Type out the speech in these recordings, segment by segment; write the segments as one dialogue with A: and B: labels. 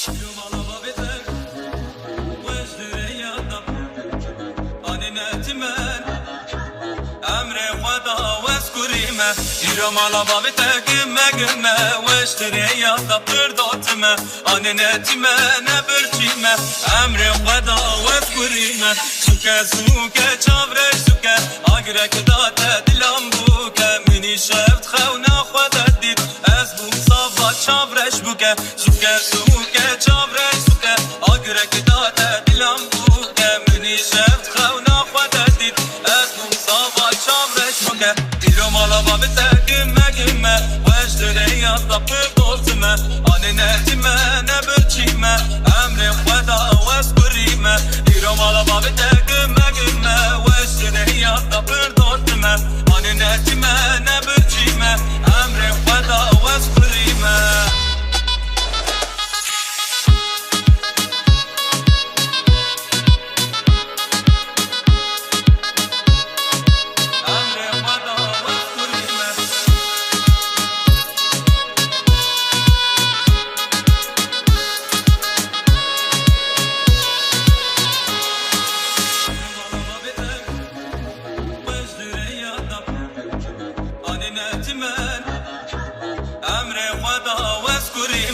A: İro mala babi tekime güme Veştere ya da pırdotime Anenetime ne bürçime Emre veda ve kurime Suke suke çavre suke Agrek da te dilam buke. Mini şeft xevna xwede buke Suke suke çavre suke. Agrek da te dilam buke. Mini şeft xevna xwede dit. Ez bu sava çavreş buke İro mala babi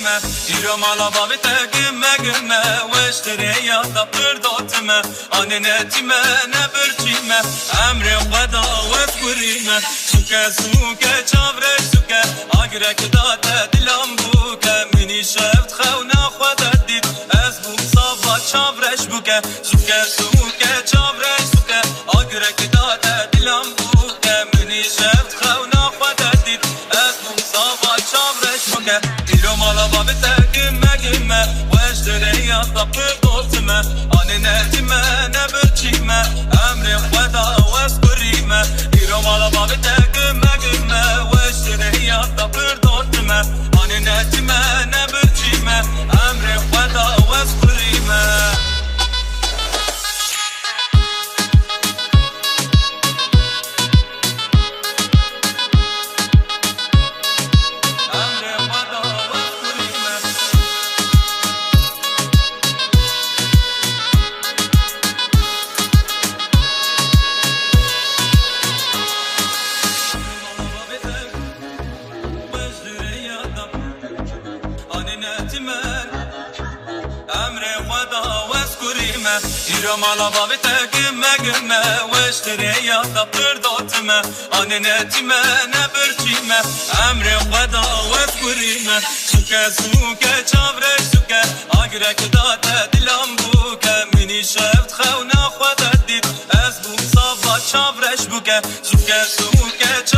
A: İro mala babi tekime güme Veştere ya da pırdotime Anenetime ne bürçime Emre xweda ve kurime. Suke suke çavre suke Agrek da te dilam buke. Mini şeft xevna xwede Ez bu sava çavreş buke. Suke suke çavre suke Agrek da te dilam buke. Mini şeft xevna Ya pırdotime Anenetime ne bürçime Emre xweda ve kurime İro mala babi tekime güme Veştere ya da pırdotime Anenetime ne bürçime Emre xweda ve kurime İro mala babi tekime güme Veştere ya da pırdotime Anenetime ne bürçime Emre xweda ve kurime Suke suke çavre suke Agrek da te dilam buke Mini şeft xevna xwede dit Ez bu sava çavreş buke Suke suke çavre